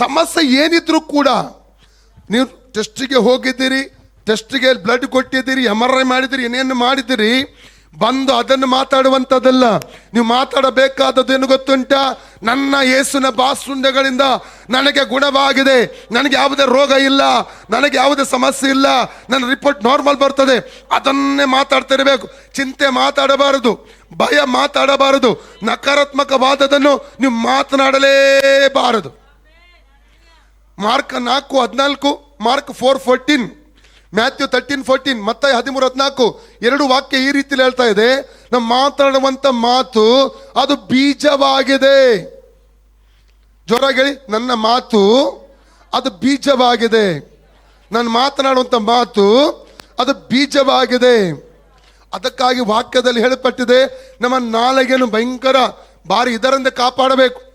ಸಮಸ್ಯೆ ಏನಿದ್ರೂ ಕೂಡ ನೀವು ಟೆಸ್ಟಿಗೆ ಹೋಗಿದ್ದೀರಿ ಟೆಸ್ಟಿಗೆ ಬ್ಲಡ್ ಕೊಟ್ಟಿದ್ದೀರಿ ಎಂ ಆರ್ ಐ ಮಾಡಿದಿರಿ ಏನೇನು ಮಾಡಿದಿರಿ ಬಂದು ಅದನ್ನು ಮಾತಾಡುವಂಥದ್ದಲ್ಲ. ನೀವು ಮಾತಾಡಬೇಕಾದದ್ದು ಏನು ಗೊತ್ತುಂಟ? ನನ್ನ ಯೇಸುನ ಬಾಸುಂಡೆಗಳಿಂದ ನನಗೆ ಗುಣವಾಗಿದೆ. ನನಗೆ ಯಾವುದೇ ರೋಗ ಇಲ್ಲ, ನನಗೆ ಯಾವುದೇ ಸಮಸ್ಯೆ ಇಲ್ಲ, ನನ್ನ ರಿಪೋರ್ಟ್ ನಾರ್ಮಲ್ ಬರ್ತದೆ. ಅದನ್ನೇ ಮಾತಾಡ್ತಿರಬೇಕು. ಚಿಂತೆ ಮಾತಾಡಬಾರದು, ಭಯ ಮಾತಾಡಬಾರದು ನಕಾರಾತ್ಮಕವಾದದನ್ನು ನೀವು ಮಾತನಾಡಲೇಬಾರದು. ಮಾರ್ಕ್ ನಾಲ್ಕು, ಹದಿನಾಲ್ಕು, mark four, fourteen, Matthew thirteen fourteen, ಮತ್ತೆ ಹದಿಮೂರು, ಹದಿನಾಲ್ಕು, ಎರಡು ವಾಕ್ಯ ಈ ರೀತಿಲಿ ಹೇಳ್ತಾ ಇದೆ. ನಾವು ಮಾತಾಡುವಂತ ಮಾತು, ಅದು ಬೀಜವಾಗಿದೆ. ಹೇಳಿ, ನನ್ನ ಮಾತು, ಅದು ಬೀಜವಾಗಿದೆ. ನಾನು ಮಾತನಾಡುವಂತ ಮಾತು, ಅದು ಬೀಜವಾಗಿದೆ. ಅದಕ್ಕಾಗಿ ವಾಕ್ಯದಲ್ಲಿ ಹೇಳಲ್ಪಟ್ಟಿದೆ, ನಮ್ಮ ನಾಲಿಗೆಯನ್ನು ಭಯಂಕರ ಬಾರಿ ಇದರಿಂದ ಕಾಪಾಡಬೇಕು.